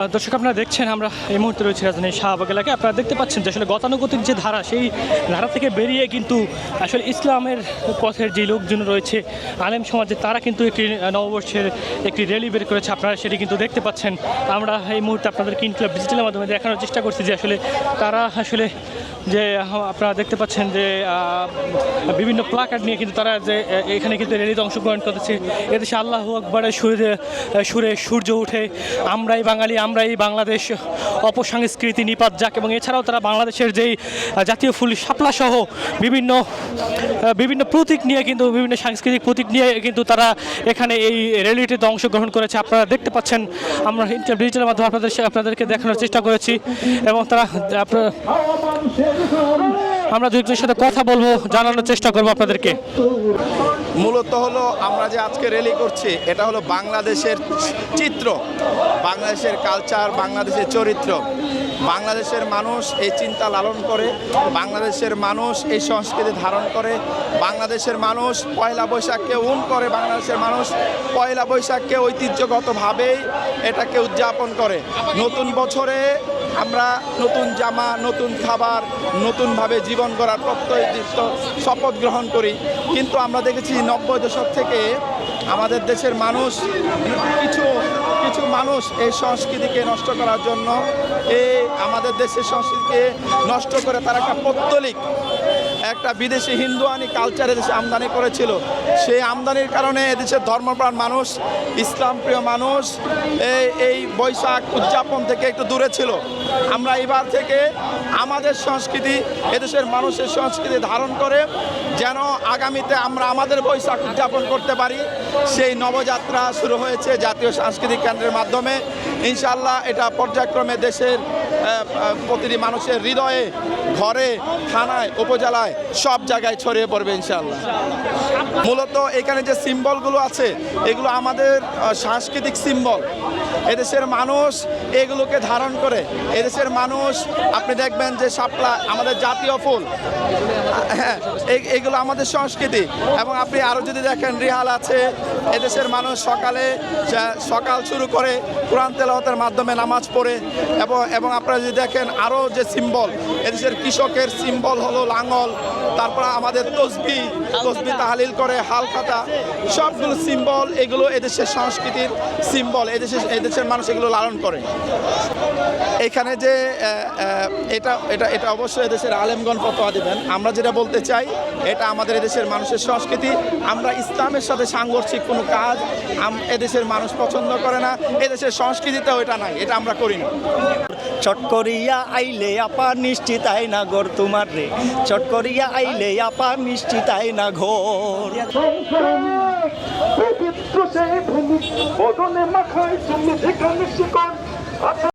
দর্শক, আপনারা দেখছেন, আমরা এই মুহূর্তে রয়েছি রাজধানী শাহবাগ এলাকায়। আপনারা দেখতে পাচ্ছেন যে আসলে গতানুগতিক যে ধারা, সেই ধারা থেকে বেরিয়ে কিন্তু আসলে ইসলামের পথের যে লোকজন রয়েছে, আলেম সমাজে তারা কিন্তু একটি নববর্ষের একটি র্যালি বের করেছে। আপনারা সেটি কিন্তু দেখতে পাচ্ছেন। আমরা এই মুহূর্তে আপনাদের ইনক্লাব ডিজিটালের মাধ্যমে দেখানোর চেষ্টা করছি যে আসলে তারা আসলে যে আপনারা দেখতে পাচ্ছেন যে বিভিন্ন প্লাকার্ড নিয়ে কিন্তু তারা যে এখানে কিন্তু র্যালিতে অংশগ্রহণ করতেছে। এদেশে আল্লাহ আকবরের সুরে সুরে সূর্য উঠে, আমরাই বাঙালি, আমরাই বাংলাদেশ অপসংস্কৃতি নিপাত যাক। এবং এছাড়াও তারা বাংলাদেশের যেই জাতীয় ফুল শাপলা সহ বিভিন্ন বিভিন্ন প্রতীক নিয়ে কিন্তু, বিভিন্ন সাংস্কৃতিক প্রতীক নিয়ে কিন্তু তারা এখানে এই র্যালিটিতে অংশগ্রহণ করেছে। আপনারা দেখতে পাচ্ছেন, আমরা ডিজিটালের মাধ্যমে আপনাদের আপনাদেরকে দেখানোর চেষ্টা করেছি। এবং তারা, আপনার আমরা দু একজনের সাথে কথা বলব, জানানোর চেষ্টা করব আপনাদেরকে। মূলত হলো আমরা যে আজকে র্যালি করছি, এটা হলো বাংলাদেশের চিত্র, বাংলাদেশের কালচার বাংলাদেশের চরিত্র। বাংলাদেশের মানুষ এই চিন্তা লালন করে, বাংলাদেশের মানুষ এই সংস্কৃতি ধারণ করে, বাংলাদেশের মানুষ পয়লা বৈশাখকে উন করে, বাংলাদেশের মানুষ পয়লা বৈশাখকে ঐতিহ্যগতভাবেই এটাকে উদযাপন করে। নতুন বছরে আমরা নতুন জামা, নতুন খাবার, নতুনভাবে জীবন গড়ার প্রত্যয় শপথ গ্রহণ করি। কিন্তু আমরা দেখেছি নব্বই দশক থেকে আমাদের দেশের মানুষ, কিছু কিছু মানুষ এই সংস্কৃতিকে নষ্ট করার জন্য, এই আমাদের দেশের সংস্কৃতিকে নষ্ট করে তারা একটা পৌত্তলিক, একটা বিদেশি হিন্দুয়ানি কালচার দেশে আমদানি করেছিল। সেই আমদানির কারণে এদেশের ধর্মপ্রাণ মানুষ ইসলাম প্রিয় মানুষ, এই এই বৈশাখ উদযাপন থেকে একটু দূরে ছিল। আমরা এবার থেকে আমাদের সংস্কৃতি, এদেশের মানুষের সংস্কৃতি ধারণ করে যেন আগামীতে আমরা আমাদের বৈশাখ উদযাপন করতে পারি। সেই নবযাত্রা শুরু হয়েছে জাতীয় সাংস্কৃতিক কেন্দ্রের মাধ্যমে। ইনশাল্লাহ এটা পর্যায়ক্রমে দেশের প্রতিটি মানুষের হৃদয়ে, ঘরে, থানায়, উপজেলায় সব জায়গায় ছড়িয়ে পড়বে ইনশাল্লাহ মূলত এখানে যে সিম্বলগুলো আছে, এগুলো আমাদের সাংস্কৃতিক সিম্বল। এদেশের মানুষ এগুলোকে ধারণ করে। এদেশের মানুষ, আপনি দেখবেন যে শাপলা, আমাদের জাতীয় ফুল হ্যাঁ এগুলো আমাদের সংস্কৃতি। এবং আপনি আরও যদি দেখেন, রিহাল আছে, এদেশের মানুষ সকালে সকাল শুরু করে কোরআন তেলাওয়াতের মাধ্যমে নামাজ পড়ে। এবং এবং আপনারা যদি দেখেন আরও যে সিম্বল, এদেশের কৃষকের সিম্বল হলো লাঙ্গল তারপর আমাদের তসবি তসবি তাহালিল করে হালখাতা, সবগুলো সিম্বল এগুলো এদেশের সংস্কৃতির সিম্বল এদেশের এদেশের মানুষ এগুলো লালন করে। এখানে যে এটা এটা এটা অবশ্যই এদেশের আলেমগণ ফতোয়া দেবেন। আমরা যেটা বলতে চাই, এটা আমাদের এদেশের মানুষের সংস্কৃতি। আমরা ইসলামের সাথে সাংঘর্ষিক কোনো কাজ এদেশের মানুষ পছন্দ করে না। এদেশের সংস্কৃতিতেও এটা নাই, এটা আমরা করি না। চট করিয়া আইলে আপা মিষ্টি তাই না ঘর তোমার রে। চট করিয়া আইলে আপা মিষ্টি তাই না ঘর। পবিত্র সেই ভূমি বদনে মাখায় তুমি যেখানে শিকন